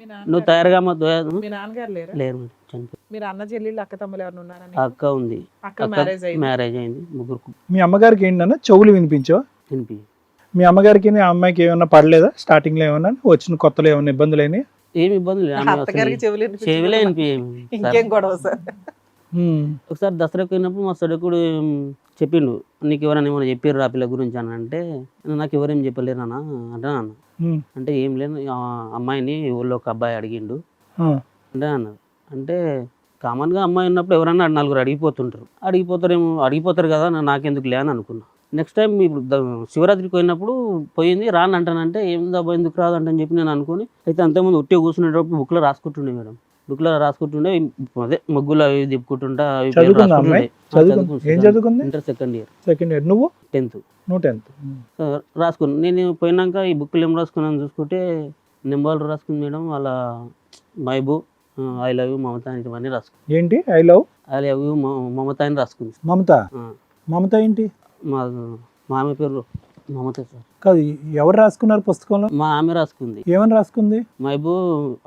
మీ నువ్వు నాన్నగారు తయారుగా మా మీ నాన్నగారు లేరా? మీరు అన్న చెల్లెళ్ళు అక్క తమ్ములు ఎవరు? అక్క ఉంది. అక్క మ్యారేజ్ అయింది? మ్యారేజ్ అయింది ముగ్గురు మీ అమ్మగారికి ఏంటన్నా చెవులు వినిపించో వినిపి మీ అమ్మగారికి ఆ అమ్మాయికి ఏమన్నా పడలేదా? స్టార్టింగ్లో ఏమన్నా? వచ్చిన కొత్తలో ఏమన్నా ఇబ్బందులు అయినాయి? ఏమి ఇబ్బంది లేదు ఆమె అత్తగారికి అసలు చెవులు ఇంకేం గొడవ సార్? ఒకసారి దసరాకు పోయినప్పుడు మా సడకుడు చెప్పిండు నీకు ఎవరైనా ఏమైనా చెప్పారు ఆ పిల్ల గురించి అని. అంటే నాకు ఎవరేం చెప్పలేరు అన్న అంటే అన్న అంటే ఏం లేదు అమ్మాయిని ఊళ్ళో ఒక అబ్బాయి అడిగిండు అంటే అన్నారు అంటే కామన్గా అమ్మాయి ఉన్నప్పుడు ఎవరన్నా నలుగురు అడిగిపోతుంటారు. అడిగిపోతారేమో అడిగిపోతారు కదా నాకెందుకు లే అని అనుకున్నా. నెక్స్ట్ టైం ఇప్పుడు శివరాత్రికి పోయినప్పుడు పోయింది రాను అంటానంటే ఏం ఎందుకు రాదు అంటని చెప్పి నేను అనుకుని అయితే అంతకుముందు ఉట్టి కూర్చునేటప్పుడు బుక్లో రాసుకుంటుండే మేడం. బుక్లో రాసుకుంటుండే అదే ముగ్గులు అవి తిప్పుకుంటుంటా అవి పేర్లు చదువుకుందా అమ్మాయి? రాసుకుంటుండే. ఆ, చదువుకుంది? ఏం చదువుకుంది? Inter second year. Second year. నువ్వు? టెన్త్. నువ్వు టెన్త్. రాసుకున్నాను నేను పోయినాక ఈ బుక్లు ఏం రాసుకున్నాను చూసుకుంటే నింబాలు రాసుకుంది మేడం వాళ్ళ Maibu I love you Mamata అని ఇవన్నీ రాసుకుంది ఏంటి? I love? I love you Mamata అని రాసుకుంది. మమత? ఆ, మమత ఏంటి? మా మా ఆమె పేరు మమత సార్. కాదు ఎవరు రాసుకున్నారు పుస్తకంలో? మా ఆమె రాసుకుంది. ఏమని రాసుకుంది? Maibu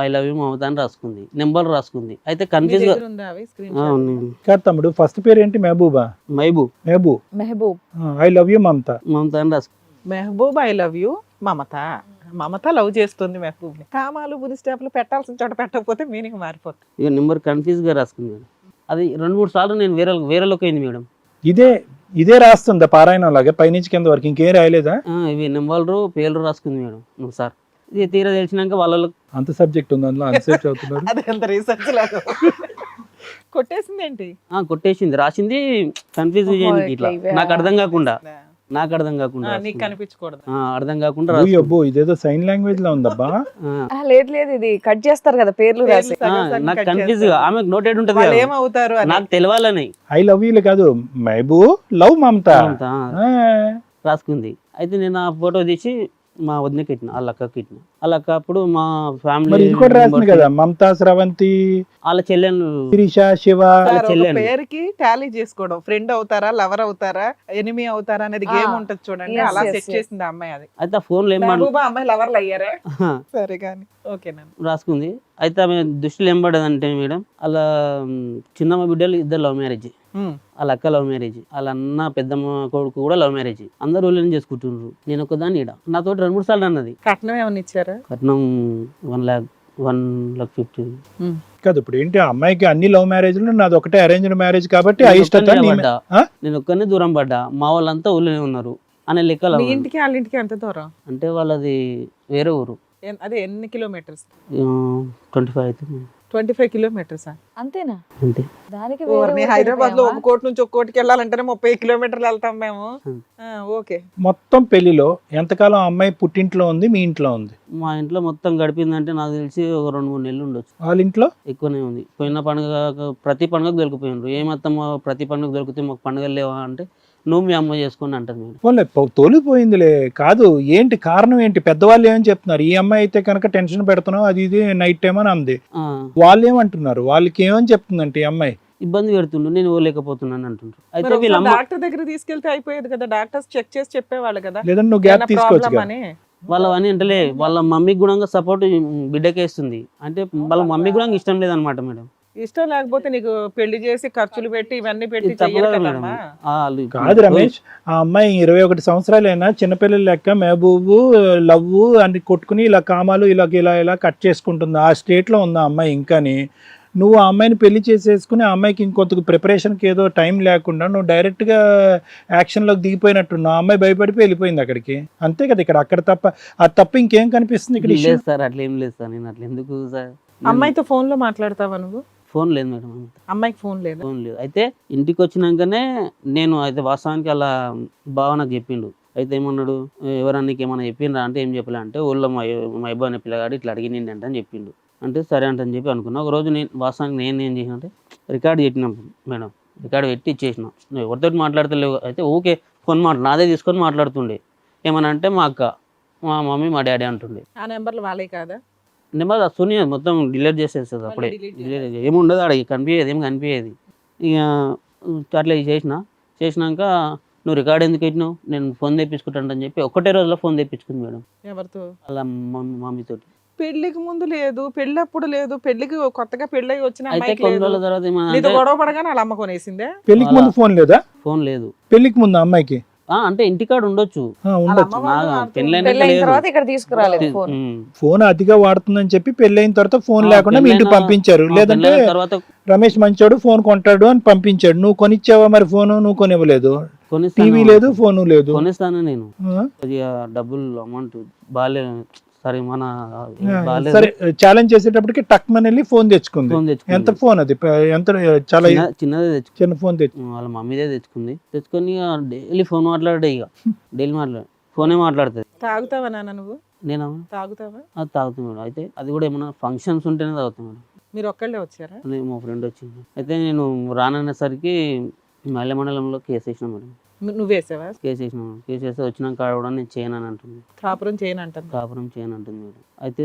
I love you Mamata అని రాసుకుంది. నెంబర్ రాసుకుంది. అయితే కన్ఫ్యూజ్గా దగ్గర ఉందా అవి? స్క్రీన్ ఆ, షాట్? ఉంది. కాదు తమ్ముడు ఫస్ట్ పేరు ఏంటి Mahbooba Maibu Mahboob. Mehboob I love you Mamata. Mamata అని రాసుకుంది Mehboob I love you Mamata. Mamata love చేస్తుంది మెహబూబ్ని కామాలు బుద్ధి స్టాప్లు పెట్టాల్సిన చోట పెట్టకపోతే మీనింగ్ మారిపోతుంది. ఇక నెంబర్ కన్ఫ్యూజ్గా రాసుకుంది. మేడం అది రెండు మూడు సార్లు నేను వేరే వేరే లోకి అయింది మేడం. ఇదే ఇదే రాస్తుందా పారాయణం లాగా? పైనుంచి కింద వరకు ఇంకేం రాయలేదా? ఆ, ఇవి నెంబర్లు పేర్లు రాసుకుంది మేడం నువ్వు సార్. ఇది తీరా తెలిసినాక వాళ్ళ అంత సబ్జెక్ట్ ఉంది? అందులో అంతసేపు చదువుతున్నారు? అది ఎంత రీసెర్చ్ లాగా. కొట్టేసింది ఏంటి ఆ, కొట్టేసింది రాసింది కన్ఫ్యూజ్ చేయడానికి ఇట్లా. నాకు అర్థం కాకుండా. నాకు అర్థం కాకుండా ఆ, నీకు రాసుకుంది. కనిపించకూడదు. ఆ, అర్థం కాకుండా. అబ్బో ఇదేదో సైన్ లాంగ్వేజ్లో ఉందబ్బా. లేదు లేదు ఇది కట్ చేస్తారు కదా పేర్లు రాసి. నాకు కన్ఫ్యూజ్. ఆమెకు నోటెడ్ ఉంటది. ఏమవుతారు నాకు తెలవాలని. ఐ లవ్ యూ కాదు మహబూ లవ్ మమత. రాసుకుంది. అయితే నేను ఆ ఫోటో తీసి మా వదినకి ఇట్టిన వాళ్ళ అక్కకి ఇట్టిన అక్క అప్పుడు మా ఫ్యామిలీ మరి ఇది కూడా రాసింది కదా మమతా స్రవంతి వాళ్ళ చెల్లెలు శిరీష శివ. సార్, ఒక చెల్లెలు. పేరుకి టాలీ చేసుకోవడం. ఫ్రెండ్ అవుతారా లవర్ అవుతారా ఎనిమి అవుతారా అనేది గేమ్ ఆ. ఉంటది చూడండి. Yes, అలా yes, సెట్ yes. చేసింది ఆ అమ్మాయి అది. అయితే ఆ ఫోన్లో ఏం మాట్లా- మహబూబా అమ్మాయి లవర్లు అయ్యారా? సరే కానీ. ఓకేనా రాసుకుంది. అయితే ఆమె దృష్టిలో ఏం పడదంటే మేడం అలా చిన్నమ్మ బిడ్డలు ఇద్దరు లవ్ మ్యారేజ్. వాళ్ళ అక్క లవ్ మ్యారేజ్. వాళ్ళ అన్న పెద్దమ్మ కొడుకు కూడా లవ్ మ్యారేజ్. అందరూ చేసుకుంటున్నారు నేను ఒకదాన్ని ఈడ నాతో రెండు మూడు సార్లు అన్నది. కట్నం ఏమన్నా ఇచ్చారా? కట్నం one lakh one lakh fifty. కాదు ఇప్పుడు ఏంటి ఆ అమ్మాయికి అన్ని లవ్ మ్యారేజ్లు నాది ఒకటే అరేంజ్డ్ మ్యారేజ్ కాబట్టి నేను అయిష్టత? నేను ఒక్కనే దూరం పడ్డా. మా వాళ్ళంతా ఊళ్ళోనే ఉన్నారు అనే లెక్కలు మీ ఇంటికి వాళ్ళ ఇంటికి ఎంత దూరం? అంటే వాళ్ళది వేరే ఊరు. అదే ఎన్ని కిలోమీటర్స్? ట్వంటీ ఫైవ్ అవుతుంది. ట్వంటీ ఫైవ్ కిలోమీటర్స్ అంతేనా? అంతే. దానికి హైదరాబాద్లో? ఒక కోటి నుంచి ఒక కోటికి వెళ్ళాలంటేనే ముప్పై కిలోమీటర్లు వెళ్తాం మేము. ఆ, ఓకే. మొత్తం పెళ్ళిలో ఎంతకాలం ఆ అమ్మాయి పుట్టింట్లో ఉంది మీ ఇంట్లో ఉంది? మా ఇంట్లో మొత్తం గడిపిందంటే నాకు తెలిసి ఒక రెండు మూడు నెలలు ఉండొచ్చు. వాళ్ళ ఇంట్లో? ఎక్కువనే ఉంది. పోయిన పండుగ ప్రతి పండుగకు దొరికిపోయినారు. ఏమత్తమ్మ ప్రతి పండుగ దొరికితే మాకు పండుగలు లేవా అంటే నువ్వు మీ అమ్మ చేసుకొని అంటది మేడం. తోలిపోయిందిలే. కాదు ఏంటి కారణం ఏంటి? పెద్దవాళ్ళు ఏమని చెప్తున్నారు? ఈ అమ్మాయి అయితే కనుక టెన్షన్ పెడుతున్నావు అది ఇది నైట్ టైం అని అంది. వాళ్ళు ఏమంటున్నారు? వాళ్ళకి ఏమని చెప్తుందంటే ఈ అమ్మాయి? ఇబ్బంది పెడుతుండు నేను ఇవ్వలేకపోతున్నాను అంటుండ్రు అయితే వీళ్ళ డాక్టర్ దగ్గర తీసుకెళ్తే అయిపోయేది కదా డాక్టర్స్ చెక్ చేసి చెప్పేవాళ్ళు కదా. లేదంటే నువ్వు గ్యాప్ తీసుకోవచ్చు వాళ్ళ అని అంటలే వాళ్ళ మమ్మీకి కూడా సపోర్ట్ బిడ్డకే ఇస్తుంది. అంటే వాళ్ళ మమ్మీకి కూడా ఇష్టం లేదనమాట మేడం. ఇష్టం లేకపోతే నీకు పెళ్ళి చేసి ఖర్చులు పెట్టి ఇవన్నీ పెట్టి కదా ఆ, రమేష్ ఆ అమ్మాయి ఇరవై ఒకటి సంవత్సరాలైనా చిన్నపిల్లల లెక్క మహబూబు లవ్ అని కొట్టుకుని ఇలా కామాలు ఇలా ఇలా ఇలా కట్ చేసుకుంటుంది. ఆ స్టేట్లో ఉంది ఆ అమ్మాయి ఇంకాని. నువ్వు ఆ అమ్మాయిని పెళ్ళి చేసేసుకుని ఆ అమ్మాయికి ఇంకొంత ప్రిపరేషన్కి ఏదో టైం లేకుండా నువ్వు డైరెక్ట్గా యాక్షన్లోకి దిగిపోయినట్టున్నావు. ఆ అమ్మాయి భయపడిపోయి వెళ్ళిపోయింది అక్కడికి. అంతే కదా ఇక్కడ అక్కడ తప్ప అది తప్ప ఇంకేం కనిపిస్తుంది ఇక్కడ లేదు సార్ అట్లా ఏం లేదు సార్. నేను అట్లా ఎందుకు సార్? అమ్మాయితో ఫోన్లో మాట్లాడతావా నువ్వు? ఫోన్ లేదు మేడం అమ్మాయికి ఫోన్ లేదా? ఫోన్ లేదు. అయితే ఇంటికి వచ్చినాకనే నేను అయితే వాస్తవానికి అలా బావ నాకు చెప్పిండు. అయితే ఏమన్నాడు? ఎవరన్నా నీకు ఏమన్నా చెప్పిండ్రా? అంటే ఏం చెప్పలే అంటే ఊళ్ళో మా మా అబ్బాయి అనే పిల్లగాడు ఇట్లా అడిగింది అంటే అని చెప్పిండు. అంటే సరే అంటే అని చెప్పి అనుకున్నా. ఒక రోజు నేను వాస్తవానికి నేను ఏం చేసిన అంటే రికార్డ్ పెట్టినాం మేడం. రికార్డ్ పెట్టి ఇచ్చేసిన. నువ్వు ఎవరితో మాట్లాడతలేవు. అయితే ఓకే ఫోన్ మాట నాదే తీసుకొని మాట్లాడుతుండే. ఏమన్నా అంటే మా అక్క మా మమ్మీ మా డాడీ అంటుండే. ఆ నెంబర్లు వాళ్ళే కాదా? నెంబర్ వస్తుంది మొత్తం డిలీట్ చేసేస్తుంది అప్పుడే. delete చేసేది. ఏముండదు ఆడ కనిపించేది ఏం కనిపించేది ఇక అట్లా చేసిన చేసినాక నువ్వు రికార్డ్ ఎందుకు పెట్టినావు? నేను ఫోన్ తెప్పించుకుంటాను అని చెప్పి ఒకటే రోజులో ఫోన్ తెప్పించుకుంది మేడం. ఎవరితో? అలా మమ్మీతో పెళ్ళికి ముందు లేదు పెళ్ళప్పుడు లేదు పెళ్ళికి కొత్తగా పెళ్ళి వచ్చిన అయితే కొన్ని రోజుల తర్వాత గొడవ పడగానే వాళ్ళ అమ్మ కొనేసిందే? పెళ్ళికి ముందు ఫోన్ లేదా? ఫోన్ లేదు. పెళ్ళికి ముందు అమ్మాయికి? అంటే ఇంటికాడ ఉండొచ్చు. ఫోన్. అతిగా వాడుతుందని చెప్పి పెళ్ళైన తర్వాత ఫోన్ లేకుండా మీ ఇంటికి పంపించారు. లేదంటే రమేష్ మంచోడు ఫోన్ కొంటాడు అని పంపించాడు. నువ్వు కొనిచ్చావా మరి ఫోన్? నువ్వు కొనివ్వలేదు. కొనిస్తాను టీవీ లేదు ఫోన్ లేదు. కొనిస్తాను నేను. డబ్బులు అమౌంట్ బాగాలే సరే మన సరే ఛాలెంజ్ చేసేటప్పటికి టక్ మన వెళ్ళి ఫోన్ తెచ్చుకుంది. ఫోన్ తెచ్చుకుంది. ఎంత ఫోన్ అది? ఎంత చాలా చిన్న- చిన్నదే చిన్న ఫోన్ తెచ్చు వాళ్ళ మమ్మీదే తెచ్చుకుంది. తెచ్చుకొని డైలీ ఫోన్ మాట్లాడే ఇక. డైలీ మాట్లాడు ఫోనే మాట్లాడుతుంది. తాగుతావా నాన్న నువ్వు? నేను? తాగుతావా? అది తాగుతాను మేడం. అయితే అది కూడా ఏమైనా ఫంక్షన్స్ ఉంటేనే తాగుతాను మేడం. మీరు ఒక్కళ్ళే వచ్చారా? మా ఫ్రెండ్ వచ్చింది. అయితే నేను రాననేసరికి మల్లె మండలంలో కేసు వేసిన మేడం. నువ్వు వేసావా కేసు వేసిన మేడం కేసు వేస్తే వచ్చినాక కూడా నేను చేయను అని అంటుంది. కాపురం చేయను అంటాను కాపురం చేయను అంటుంది మేడం. అయితే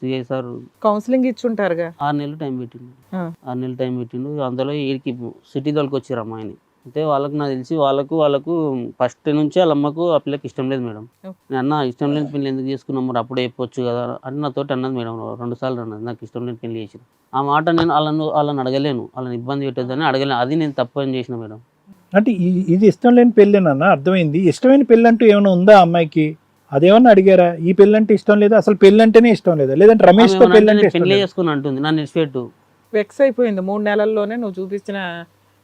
సిఐ సార్ కౌన్సిలింగ్ ఇచ్చుంటారుగా? ఆరు నెలలు టైం పెట్టిండు. ఆ. ఆరు నెలలు టైం పెట్టిండు. అందులో వీడికి సిటీ తోలికి వచ్చారు అమ్మాయిని. అయితే వాళ్ళకి నాకు తెలిసి వాళ్ళకు వాళ్ళకు ఫస్ట్ నుంచి వాళ్ళ అమ్మకు ఆ పిల్లకి ఇష్టం లేదు మేడం. ఓ. నేను అన్న ఇష్టం లేని పెళ్ళి ఎందుకు చేసుకున్నాం మరి అప్పుడే చెప్పొచ్చు కదా అని నాతో అన్నది మేడం. రెండు సార్లు అన్నది. నాకు ఇష్టం లేని పెళ్ళి చేసిన ఆ మాట నేను వాళ్ళను వాళ్ళని అడగలేను. వాళ్ళని ఇబ్బంది పెట్టొద్దని అడగలేను. అది నేను తప్పు అని చేసిన మేడం. అంటే ఇది ఇష్టం లేని పెళ్ళేనన్న అర్థమైంది. ఇష్టమైన పెళ్ళి అంటూ ఏమైనా ఉందా అమ్మాయికి? అదేమన్నా అడిగారా? ఈ పెళ్ళి అంటే ఇష్టం లేదా? అసలు పెళ్ళి అంటేనే ఇష్టం లేదా? లేదంటే రమేష్తో పెళ్ళి అంటే? చేసుకుని అంటుంది నన్ను ఇచ్చిపెట్టు వెక్స్ అయిపోయింది. మూడు నెలల్లోనే నువ్వు చూపించిన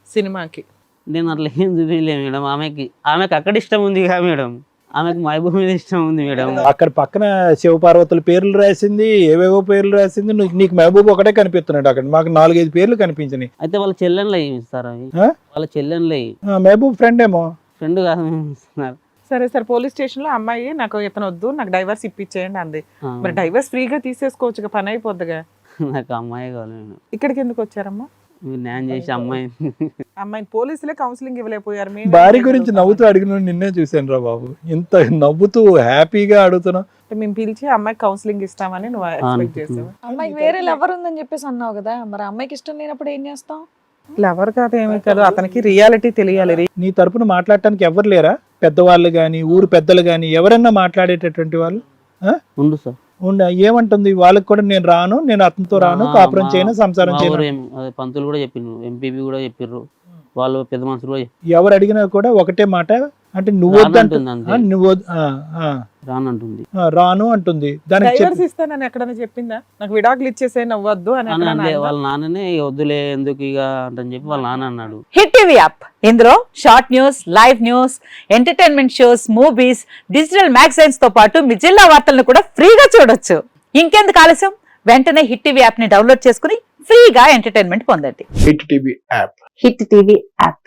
సినిమాకి. నేను అట్లా ఏం చూపించలే మేడం. ఆమెకి ఆమెకి అక్కడ ఇష్టం ఉంది కదా మేడం. ఆమెకు మహబూబ్ మీద ఇష్టం ఉంది మేడం. అక్కడ పక్కన శివపార్వతుల పేర్లు రాసింది ఏవేవో పేర్లు రాసింది నువ్వు నీకు మహబూబ్ ఒకటే కనిపిస్తున్నాడు అక్కడ. మాకు నాలుగైదు పేర్లు కనిపించినాయి. అయితే వాళ్ళ చెల్లెన్లు అయ్యి ఇస్తారు అవి. ఆ? వాళ్ళ చెల్లెన్లు. అయ్యి ఆ, మహబూబ్ ఫ్రెండ్ ఏమో. ఫ్రెండ్ కాదు ఇస్తున్నారు. సరే సరే పోలీస్ స్టేషన్లో అమ్మాయి నాకు ఇతను వద్దు నాకు డైవర్స్ ఇప్పించేయండి అంది. ఆ, మరి డైవర్స్ ఫ్రీగా తీసేసుకోవచ్చుగా పని అయిపోద్దిగా. నాకు అమ్మాయి కావాలి మేడం. ఇక్కడికి ఎందుకు వచ్చారమ్మా? న్యాయం చేసి అమ్మాయి. అమ్మాయిని పోలీసులే కౌన్సిలింగ్ ఇవ్వలేకపోయారు. మేము భార్య గురించి నవ్వుతూ అడిగిన నిన్నే చూశాను రా బాబు. ఇంత నవ్వుతూ హ్యాపీగా అడుగుతున్నావు. అంటే మేము పిలిచి అమ్మాయికి కౌన్సిలింగ్ ఇస్తామని నువ్వు ఎక్స్పెక్ట్ చేసావు. అమ్మాయికి వేరే లవర్ ఉందని చెప్పేసి అన్నావు కదా మరి అమ్మాయికి ఇష్టం లేనప్పుడు ఏం చేస్తాం ఎవరు కాదు ఏమి కాదు అతనికి రియాలిటీ తెలియాలి. రి- నీ తరపున మాట్లాడటానికి ఎవరు లేరా? పెద్దవాళ్ళు కానీ ఊరు పెద్దలు కానీ ఎవరన్నా మాట్లాడేటటువంటి వాళ్ళు? ఉండు సార్. ఏమంటుంది? వాళ్ళకి కూడా నేను రాను నేను అతనితో రాను కాపురం చేయను సంసారం చేయను. పంతులు కూడా చెప్పిండ్రు ఎంపీపీ కూడా చెప్పిర్రు. వాళ్ళు పెద్ద మనుషులు ఎవరు అడిగినా కూడా ఒకటే మాట అంటే నువ్వు నువ్వు రానంటుంది. రాను అంటుంది. దానికి చెప్పి. డైవర్స్ ఇస్తానని ఎక్కడైనా చెప్పిందా? నాకు విడాకులు ఇచ్చేసే నవ్వద్దు అని అంటే? వాళ్ళ నాన్ననే "ఇక వద్దులే ఎందుకు ఇక అంటని చెప్పి వాళ్ళ నాన్న అన్నాడు. హిట్ టీవీ యాప్ ఇందులో short news live news entertainment shows movies digital మ్యాగజైన్స్తో పాటు మీ జిల్లా వార్తలను కూడా ఫ్రీగా చూడొచ్చు. ఇంకెందుకు ఆలస్యం? వెంటనే హిట్ టీవీ యాప్ని డౌన్లోడ్ చేసుకుని ఫ్రీగా ఎంటర్టైన్మెంట్ పొందండి. Hit TV app hit TV app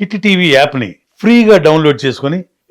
hit TV యాప్ని ఫ్రీగా డౌన్లోడ్ చేసుకొని